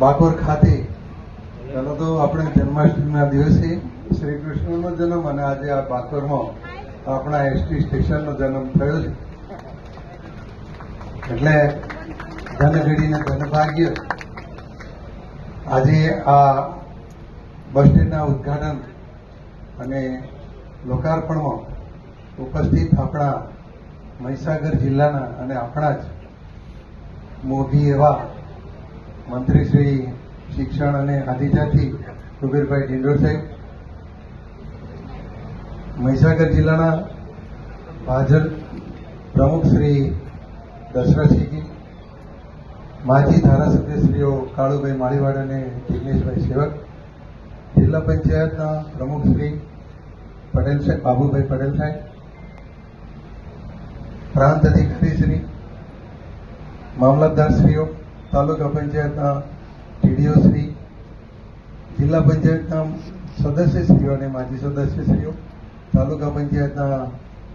બાકોર ખાતે. પહેલો તો આપણે જન્માષ્ટમીના દિવસે શ્રી કૃષ્ણનો જન્મ અને આજે આ બાકોરમાં આપણા એસટી સ્ટેશનનો જન્મ થયો છે. એટલે ધનગઢીને ધનભાગ્ય આજે આ બસ સ્ટેન્ડના ઉદ્ઘાટન અને લોકાર્પણમાં ઉપસ્થિત આપણા મહીસાગર જિલ્લાના અને આપણા જ મોભી એવા મંત્રી શ્રી શિક્ષણ અને આદિજાતિ કુબેરભાઈ ડિંડોર સાહેબ, મહીસાગર જિલ્લાના ભાજપ પ્રમુખ શ્રી દશરથસિંહજી, માજી ધારાસભ્યશ્રીઓ કાળુભાઈ માળીવાડ અને જિગ્નેશભાઈ સેવક, જિલ્લા પંચાયતના પ્રમુખ શ્રી પટેલ સાહેબ, બાબુભાઈ પટેલ સાહેબ, પ્રાંત અધિકારી શ્રી મામલતદારશ્રીઓ તાલુકા પંચાયતના ટીડીઓ શ્રી, જિલ્લા પંચાયતના સદસ્યશ્રીઓ અને માજી સદસ્યશ્રીઓ તાલુકા પંચાયતના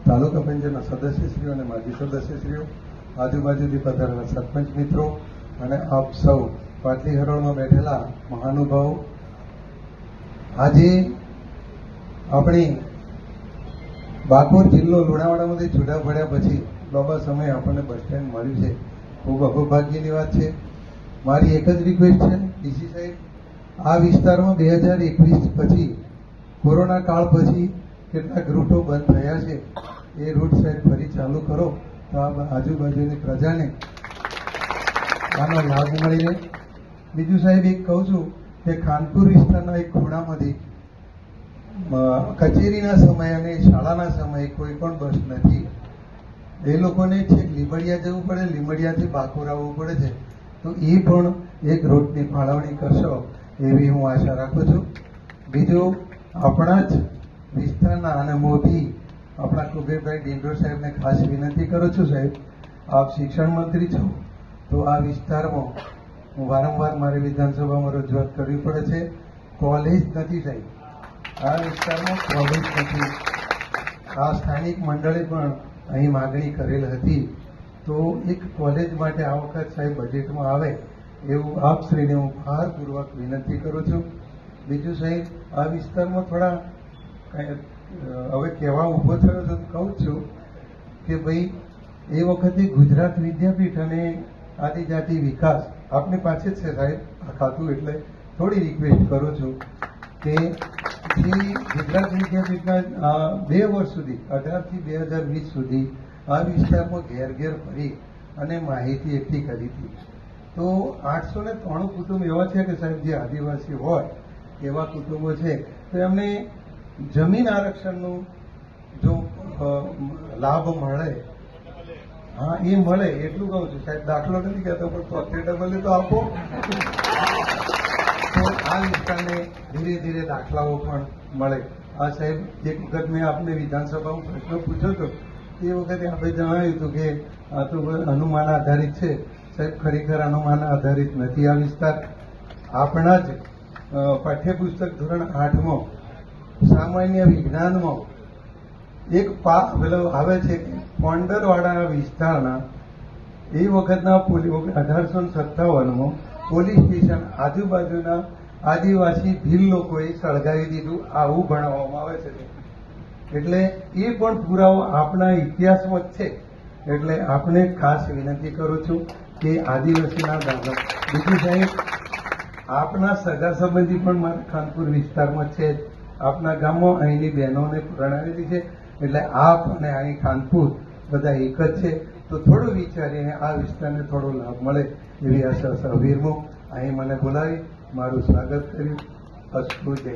તાલુકા પંચાયતના સદસ્યશ્રીઓ અને માજી સદસ્યશ્રીઓ આજુબાજુથી પધારેલા સરપંચ મિત્રો અને આપ સૌ પાટલી હરોળમાં બેઠેલા મહાનુભાવો, આજે આપણી બાકોર જિલ્લો લુણાવાડામાંથી છૂટા પડ્યા પછી લાંબા સમય આપણને બસ સ્ટેન્ડ મળ્યું છે. ખૂબ અભભાગ્યની વાત છે. મારી એક જ રિક્વેસ્ટ છે ડીસી સાહેબ. આ વિસ્તારમાં બે હજાર એકવીસ પછી, કોરોના કાળ પછી કેટલાક રૂટો બંધ થયા છે. એ રૂટ સાહેબ ફરી ચાલુ કરો. તો આ આજુબાજુની પ્રજાને આનો લાભ મળી રહે બીજું સાહેબ એક કહું છું કે ખાનપુર વિસ્તારના એક ખૂણામાંથી કચેરીના સમયે અને શાળાના સમયે કોઈ પણ બસ નથી. એ લોકોને છેક લીંબડિયા જવું પડે લીંબડિયાથી બાકોર આવવું પડે છે. તો એ પણ એક રૂટની ફાળવણી કરશો એવી હું આશા રાખું છું. બીજું, આપણા જ વિસ્તારના અને મોદી, આપણા કુબેરભાઈ ડિંડોર સાહેબને ખાસ વિનંતી કરું છું સાહેબ, આપ શિક્ષણ મંત્રી છો, તો આ વિસ્તારમાં હું વારંવાર મારે વિધાનસભામાં રજૂઆત કરવી પડે છે. કોલેજ નથી સાહેબ. આ વિસ્તારમાં કોલેજ નથી. આ સ્થાનિક મંડળે પણ અહીં માગણી કરેલ હતી તો એક કોલેજ માટે આ વખત સાહેબ બજેટમાં આવે એવું આપશ્રીને હું ભારપૂર્વક વિનંતી કરું છું. બીજું સાહેબ, આ વિસ્તારમાં થોડા હવે કહેવા ઊભો થયો તો કહું છું કે ભાઈ, એ વખતે ગુજરાત વિદ્યાપીઠ અને આદિજાતિ વિકાસ આપની પાસે જ છે સાહેબ, આ ખાતું એટલે થોડી રિક્વેસ્ટ કરું છું કે ગુજરાત વિદ્યાપીઠના બે વર્ષ સુધી, અઢારથી બે હજાર વીસ સુધી આ વિસ્તારમાં ઘેર ઘેર ફરી અને માહિતી એકઠી કરી હતી. તો આઠસો ને ત્રાણું કુટુંબ એવા છે કે સાહેબ, જે આદિવાસી હોય, એવા કુટુંબો છે. તો એમને જમીન આરક્ષણનું જો લાભ મળે, હા, એ મળે, એટલું કહું છું. સાહેબ, દાખલો નથી કહેતો, પણ ડબલ તો આપો. તો આ વિસ્તારને ધીરે ધીરે દાખલાઓ પણ મળે. આ સાહેબ, એક વખત મેં આપને વિધાનસભામાં પ્રશ્ન પૂછ્યો હતો. એ વખતે આપણે જણાવ્યું હતું કે આ તો અનુમાન આધારિત છે. સાહેબ, ખરેખર અનુમાન આધારિત નથી આ વિસ્તાર. આપણા જ પાઠ્યપુસ્તક ધોરણ આઠમાં, સામાન્ય વિજ્ઞાનમાં એક પા, પેલો આવે છે કે પોંડરવાડા વિસ્તારના એ વખતના અઢારસો સત્તાવનમાં પોલીસ સ્ટેશન આજુબાજુના આદિવાસી ભીલ લોકોએ સળગાવી દીધું. આવું ભણાવવામાં આવે છે. એટલે એ પણ પુરાવો આપણા ઇતિહાસમાં જ છે. એટલે આપણે ખાસ વિનંતી કરું છું કે આદિવાસીના દાદા, બીજું સાહેબ, આપના સગા સંબંધી પણ મારા ખાનપુર વિસ્તારમાં છે. આપના ગામમાં અહીંની બહેનોને પ્રણાવેલી છે. એટલે આપ અને અહીં ખાનપુર બધા એક જ છે. તો થોડું વિચારીને આ વિસ્તારને થોડો લાભ મળે એવી આશા સહવીરમાં અહીં મને બોલાવી, મારું સ્વાગત કર્યું. અસ્તુ જય